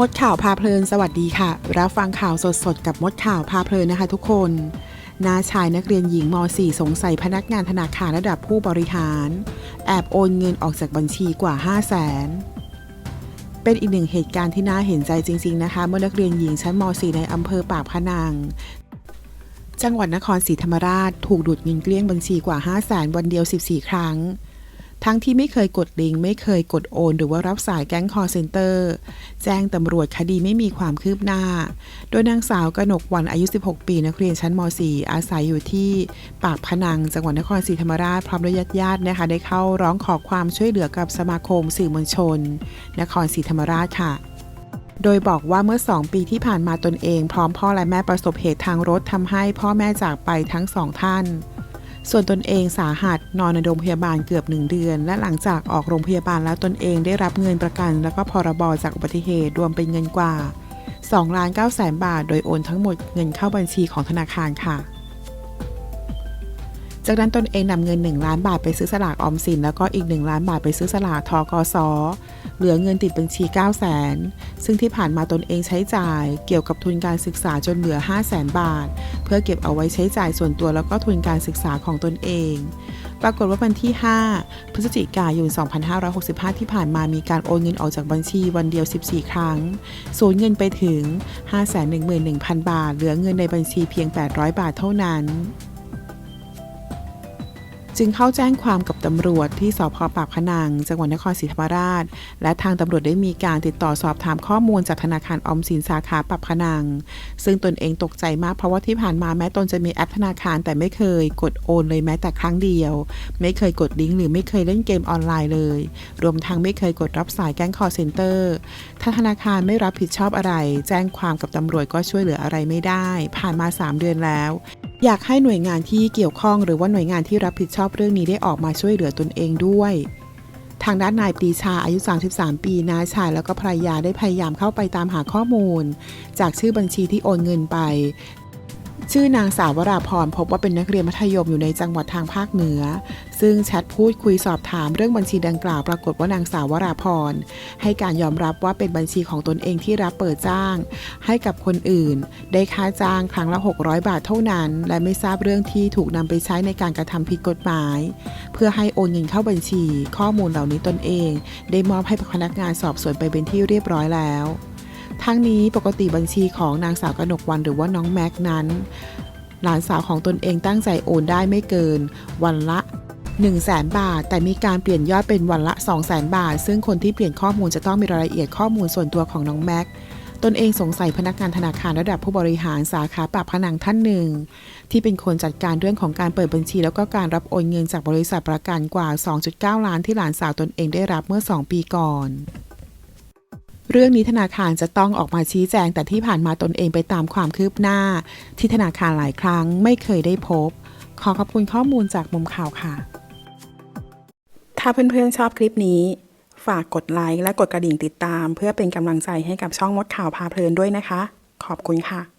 มดข่าวพาเพลินสวัสดีค่ะ รับฟังข่าวสดๆ กับมดข่าวพาเพลินนะคะทุกคนน้าชายนักเรียนหญิงม .4 สงสัยพนักงานธนาคารระดับผู้บริหาร แอบโอนเงินออกจากบัญชีกว่า 5 0 0แสนเป็นอีกหนึ่งเหตุการณ์ที่น่าเห็นใจจริง ๆ นะคะ เมื่อนักเรียนหญิงชั้นม .4 ในอำเภอปากพนัง จังหวัดนครศรีธรรมราช ถูกดูดเงินเกลี้ยงบัญชีกว่า 5 0 0แสนวันเดียว 14 ครั้ง ทั้งที่ไม่เคยกดลิงก์ไม่เคยกดโอน หรือว่ารับสายแก๊งคอร์เซนเตอร์ แจ้งตำรวจคดีไม่มีความคืบหน้า โดยนางสาวกนกวันอายุ 16 ปีนักเรียนชั้นม .4 อาศัยอยู่ที่ปากพนังจังหวัดนครศรีธรรมราชพร้อมด้วยญาติญาตินะคะได้เข้าร้องขอความช่วยเหลือกับสมาคมสื่อมวลชน นครศรีธรรมราชค่ะโดยบอกว่าเมื่อ 2 ปีที่ผ่านมาตนเอง พร้อมพ่อและแม่ประสบเหตุทางรถทำให้พ่อแม่จากไปทั้งสองท่าน ส่วนตนเองสาหัสนอนในโรงพยาบาลเกือบ1เดือน และหลังจากออกโรงพยาบาลแล้วตนเองได้รับเงินประกัน และก็พรบจากอุบัติเหตุรวมเป็นเงินกว่า2ล้าน9แสนบาท โดยโอนทั้งหมดเงินเข้าบัญชีของธนาคารค่ะ จากนั้นตนเองนำเงิน 1 ล้านบาทไปซื้อสลากออมสิน แล้วก็อีก 1 ล้านบาทไปซื้อสลากทกสเหลือเงินติดบัญชี 9 0 0 0 0 0 ซึ่งที่ผ่านมาตนเองใช้จ่ายเกี่ยวกับทุนการศึกษาจนเหลือ 5 0 0 0 0 0 บาท เพื่อเก็บเอาไว้ใช้จ่ายส่วนตัวแล้วก็ทุนการศึกษาของตนเอง ปรากฏว่าวันที่ 5 พฤศจิกายน 2565 ที่ผ่านมามีการโอนเงินออกจากบัญชีวันเดียว 14 ครั้ง สูญเงินไปถึง 511,000 บาท เหลือเงินในบัญชีเพียง 800 บาทเท่านั้น จึงเข้าแจ้งความกับตำรวจที่สพปากพนัง จังหวัดนครศรีธรรมราช และทางตำรวจได้มีการติดต่อสอบถามข้อมูลจากธนาคารออมสินสาขาปากพนัง ซึ่งตนเองตกใจมากเพราะว่าที่ผ่านมาแม้ตนจะมีแอปธนาคารแต่ไม่เคยกดโอนเลยแม้แต่ครั้งเดียว ไม่เคยกดลิงก์หรือไม่เคยเล่นเกมออนไลน์เลย รวมทั้งไม่เคยกดรับสายแก๊งคอร์เซ็นเตอร์ถ้าธนาคารไม่รับผิดชอบอะไร แจ้งความกับตำรวจก็ช่วยเหลืออะไรไม่ได้ ผ่านมา 3 เดือนแล้ว อยากให้หน่วยงานที่เกี่ยวข้องหรือว่าหน่วยงานที่รับผิดชอบเรื่องนี้ได้ออกมาช่วยเหลือตนเองด้วย ทางด้านนายปรีชาอายุ 33 ปีน้าชายแล้วก็ภรรยาได้พยายามเข้าไปตามหาข้อมูล จากชื่อบัญชีที่โอนเงินไป ชื่อนางสาววราพรพบว่าเป็นนักเรียนมัธยมอยู่ในจังหวัดทางภาคเหนือ ซึ่งแชทพูดคุยสอบถามเรื่องบัญชีดังกล่าวปรากฏว่านางสาววราพรให้การยอมรับว่าเป็นบัญชีของตนเองที่รับเปิดจ้าง ให้กับคนอื่น ได้ค่าจ้างครั้งละ 600 บาทเท่านั้น และไม่ทราบเรื่องที่ถูกนำไปใช้ในการกระทำผิดกฎหมาย เพื่อให้โอนเงินเข้าบัญชี ข้อมูลเหล่านี้ตนเอง ได้มอบให้พนักงานสอบสวนไปเป็นที่เรียบร้อยแล้ว ทั้งนี้ปกติบัญชีของนางสาวกนกวันหรือว่าน้องแม็กนั้น หลานสาวของตนเองตั้งใจโอนได้ไม่เกิน วันละ 1 0 0 0 0แบาท แต่มีการเปลี่ยนยอดเป็นวันละ 2 0 0 0 0 0 บาท ซึ่งคนที่เปลี่ยนข้อมูลจะต้องมีรายละเอียดข้อมูลส่วนตัวของน้องแม็กตนเองสงสัยพนักงานธนาคารระดับผู้บริหารสาขาปากพนังท่านหนึ่ง ที่เป็นคนจัดการเรื่องของการเปิดบัญชี แล้วก็การรับโอนเงินจากบริษัทประกันกว่า 2.9 ล้านที่หลานสาวตนเองได้รับเมื่อ 2 ปีก่อน เรื่องนี้ธนาคารจะต้องออกมาชี้แจง แต่ที่ผ่านมาตนเองไปตามความคืบหน้า ที่ธนาคารหลายครั้งไม่เคยได้พบ ขอขอบคุณข้อมูลจากมุมข่าวค่ะ ถ้าเพื่อนๆชอบคลิปนี้ ฝากกดไลค์และกดกระดิ่งติดตาม เพื่อเป็นกำลังใจให้กับช่องมดข่าวพาเพลินด้วยนะคะ ขอบคุณค่ะ